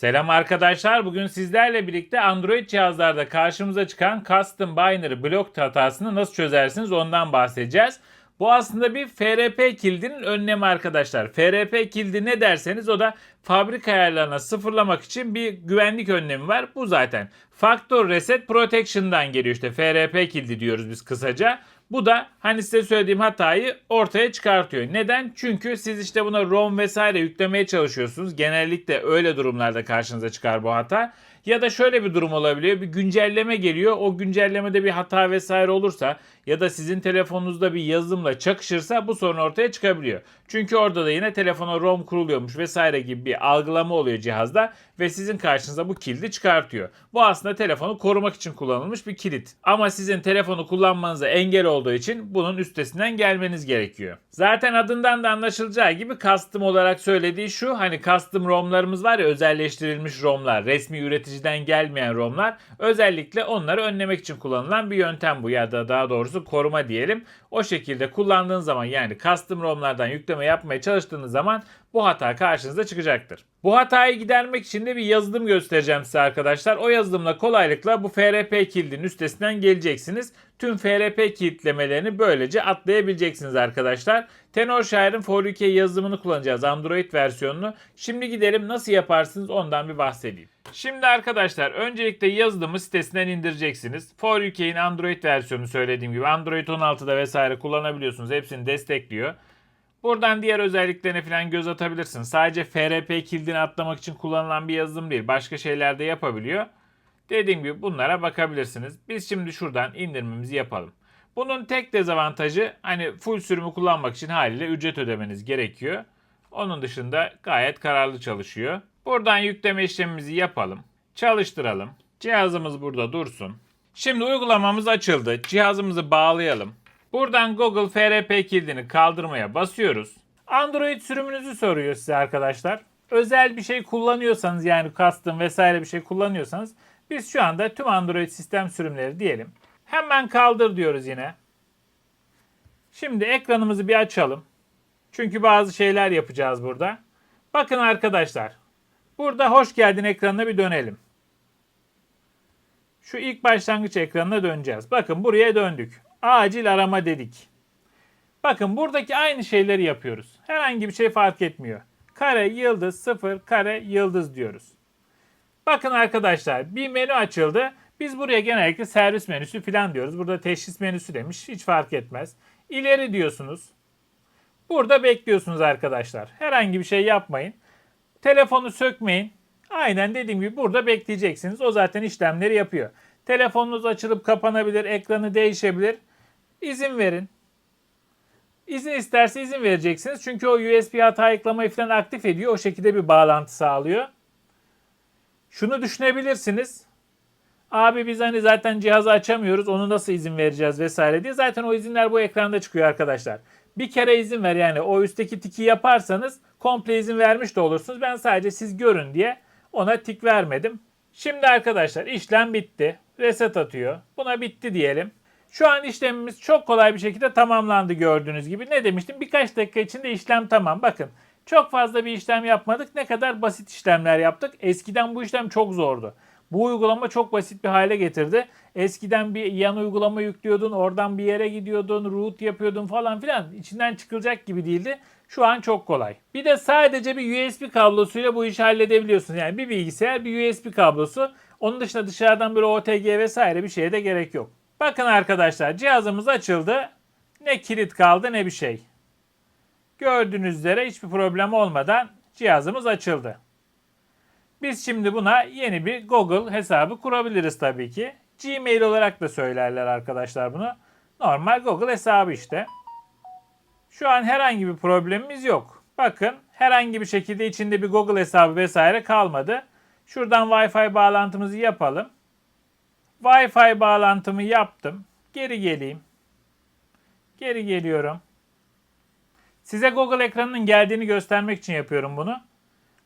Selam arkadaşlar. Bugün sizlerle birlikte Android cihazlarda karşımıza çıkan Custom Binary Block hatasını nasıl çözersiniz ondan bahsedeceğiz. Bu aslında bir FRP kilidinin önlemi arkadaşlar. FRP kilidi ne derseniz o da fabrika ayarlarına sıfırlamak için bir güvenlik önlemi var. Bu zaten. Factor Reset Protection'dan geliyor işte. FRP kilidi diyoruz biz kısaca. Bu da hani size söylediğim hatayı ortaya çıkartıyor. Neden? Çünkü siz işte buna ROM vesaire yüklemeye çalışıyorsunuz. Genellikle öyle durumlarda karşınıza çıkar bu hata. Ya da şöyle bir durum olabiliyor. Bir güncelleme geliyor. O güncellemede bir hata vesaire olursa ya da sizin telefonunuzda bir yazılımla çakışırsa bu sorun ortaya çıkabiliyor. Çünkü orada da yine telefona ROM kuruluyormuş vesaire gibi bir algılama oluyor cihazda ve sizin karşınıza bu kilidi çıkartıyor. Bu aslında telefonu korumak için kullanılmış bir kilit. Ama sizin telefonu kullanmanıza engel olduğu için bunun üstesinden gelmeniz gerekiyor. Zaten adından da anlaşılacağı gibi custom olarak söylediği şu hani custom ROM'larımız var ya özelleştirilmiş ROM'lar, resmi üreticiden gelmeyen ROM'lar özellikle onları önlemek için kullanılan bir yöntem bu ya da daha doğrusu koruma diyelim. O şekilde kullandığın zaman yani custom ROM'lardan yükleme yapmaya çalıştığınız zaman bu hata karşınıza çıkacaktır. Bu hatayı gidermek için de bir yazılım göstereceğim size arkadaşlar. O yazılımla kolaylıkla bu FRP kilidinin üstesinden geleceksiniz. Tüm FRP kilitlemelerini böylece atlayabileceksiniz arkadaşlar. Tenorshare For UK yazılımını kullanacağız Android versiyonunu. Şimdi gidelim nasıl yaparsınız ondan bir bahsedeyim. Şimdi arkadaşlar öncelikle yazılımı sitesinden indireceksiniz. For UK'in Android versiyonu söylediğim gibi Android 16'da vesaire kullanabiliyorsunuz. Hepsini destekliyor. Buradan diğer özelliklerine falan göz atabilirsiniz. Sadece FRP kilidini atlamak için kullanılan bir yazılım değil. Başka şeyler de yapabiliyor. Dediğim gibi bunlara bakabilirsiniz. Biz şimdi şuradan indirmemizi yapalım. Bunun tek dezavantajı hani full sürümü kullanmak için haliyle ücret ödemeniz gerekiyor. Onun dışında gayet kararlı çalışıyor. Buradan yükleme işlemimizi yapalım. Çalıştıralım. Cihazımız burada dursun. Şimdi uygulamamız açıldı. Cihazımızı bağlayalım. Buradan Google FRP kilidini kaldırmaya basıyoruz. Android sürümünüzü soruyor size arkadaşlar. Özel bir şey kullanıyorsanız yani custom vesaire bir şey kullanıyorsanız biz şu anda tüm Android sistem sürümleri diyelim. Hemen kaldır diyoruz yine. Şimdi ekranımızı bir açalım. Çünkü bazı şeyler yapacağız burada. Bakın arkadaşlar. Burada hoş geldin ekranına bir dönelim. Şu ilk başlangıç ekranına döneceğiz. Bakın buraya döndük. Acil arama dedik. Bakın buradaki aynı şeyleri yapıyoruz. Herhangi bir şey fark etmiyor. Kare, yıldız, sıfır, kare, yıldız diyoruz. Bakın arkadaşlar bir menü açıldı. Biz buraya genellikle servis menüsü falan diyoruz. Burada teşhis menüsü demiş. Hiç fark etmez. İleri diyorsunuz. Burada bekliyorsunuz arkadaşlar. Herhangi bir şey yapmayın. Telefonu sökmeyin. Aynen dediğim gibi burada bekleyeceksiniz. O zaten işlemleri yapıyor. Telefonunuz açılıp kapanabilir, ekranı değişebilir. İzin verin. İzin isterse izin vereceksiniz. Çünkü o USB hata ayıklamayı falan aktif ediyor. O şekilde bir bağlantı sağlıyor. Şunu düşünebilirsiniz. Abi biz hani zaten cihazı açamıyoruz. Onu nasıl izin vereceğiz vesaire diye. Zaten o izinler bu ekranda çıkıyor arkadaşlar. Bir kere izin ver yani o üstteki tiki yaparsanız komple izin vermiş de olursunuz. Ben sadece siz görün diye ona tik vermedim. Şimdi arkadaşlar işlem bitti. Reset atıyor. Buna bitti diyelim. Şu an işlemimiz çok kolay bir şekilde tamamlandı gördüğünüz gibi. Ne demiştim? Birkaç dakika içinde işlem tamam. Bakın çok fazla bir işlem yapmadık. Ne kadar basit işlemler yaptık. Eskiden bu işlem çok zordu. Bu uygulama çok basit bir hale getirdi. Eskiden bir yan uygulama yüklüyordun, oradan bir yere gidiyordun, root yapıyordun falan filan. İçinden çıkılacak gibi değildi. Şu an çok kolay. Bir de sadece bir USB kablosuyla bu işi halledebiliyorsun. Yani bir bilgisayar, bir USB kablosu. Onun dışında dışarıdan bir OTG vesaire bir şeye de gerek yok. Bakın arkadaşlar cihazımız açıldı. Ne kilit kaldı ne bir şey. Gördüğünüz üzere hiçbir problem olmadan cihazımız açıldı. Biz şimdi buna yeni bir Google hesabı kurabiliriz tabii ki. Gmail olarak da söylerler arkadaşlar bunu. Normal Google hesabı işte. Şu an herhangi bir problemimiz yok. Bakın herhangi bir şekilde içinde bir Google hesabı vesaire kalmadı. Şuradan Wi-Fi bağlantımızı yapalım. Wi-Fi bağlantımı yaptım. Geri geleyim. Geri geliyorum. Size Google ekranının geldiğini göstermek için yapıyorum bunu.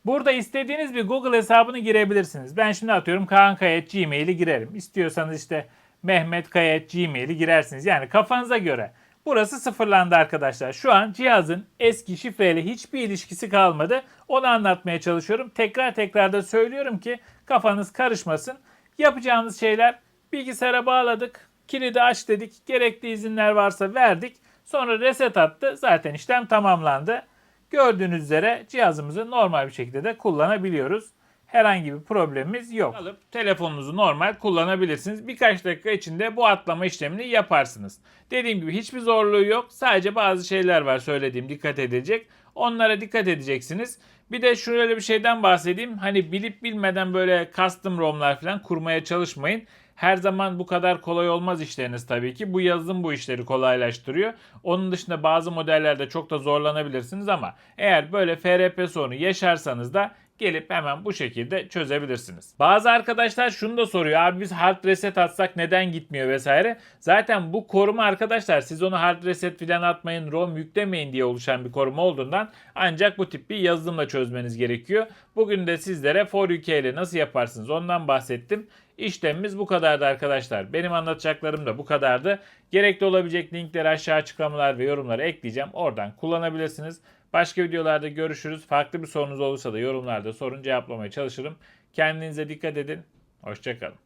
Burada istediğiniz bir Google hesabını girebilirsiniz. Ben şimdi atıyorum Kaan Kayet Gmail'i girerim. İstiyorsanız işte Mehmet Kayet Gmail'i girersiniz. Yani kafanıza göre. Burası sıfırlandı arkadaşlar. Şu an cihazın eski şifreyle hiçbir ilişkisi kalmadı. Onu anlatmaya çalışıyorum. Tekrar tekrar da söylüyorum ki kafanız karışmasın. Yapacağımız şeyler bilgisayara bağladık. Kilidi aç dedik. Gerekli izinler varsa verdik. Sonra reset attı. Zaten işlem tamamlandı. Gördüğünüz üzere cihazımızı normal bir şekilde de kullanabiliyoruz. Herhangi bir problemimiz yok. Alıp telefonunuzu normal kullanabilirsiniz. Birkaç dakika içinde bu atlama işlemini yaparsınız. Dediğim gibi hiçbir zorluğu yok. Sadece bazı şeyler var söylediğim dikkat edilecek. Onlara dikkat edeceksiniz. Bir de şöyle bir şeyden bahsedeyim. Hani bilip bilmeden böyle custom ROM'lar falan kurmaya çalışmayın. Her zaman bu kadar kolay olmaz işleriniz tabii ki. Bu yazılım bu işleri kolaylaştırıyor. Onun dışında bazı modellerde çok da zorlanabilirsiniz ama eğer böyle FRP sorunu yaşarsanız da gelip hemen bu şekilde çözebilirsiniz. Bazı arkadaşlar şunu da soruyor. Abi biz hard reset atsak neden gitmiyor vesaire. Zaten bu koruma arkadaşlar siz onu hard reset falan atmayın, ROM yüklemeyin diye oluşan bir koruma olduğundan ancak bu tip bir yazılımla çözmeniz gerekiyor. Bugün de sizlere For UK ile nasıl yaparsınız ondan bahsettim. İşlemimiz bu kadardı arkadaşlar. Benim anlatacaklarım da bu kadardı. Gerekli olabilecek linkleri aşağı açıklamalar ve yorumlara ekleyeceğim. Oradan kullanabilirsiniz. Başka videolarda görüşürüz. Farklı bir sorunuz olursa da yorumlarda sorun cevaplamaya çalışırım. Kendinize dikkat edin. Hoşçakalın.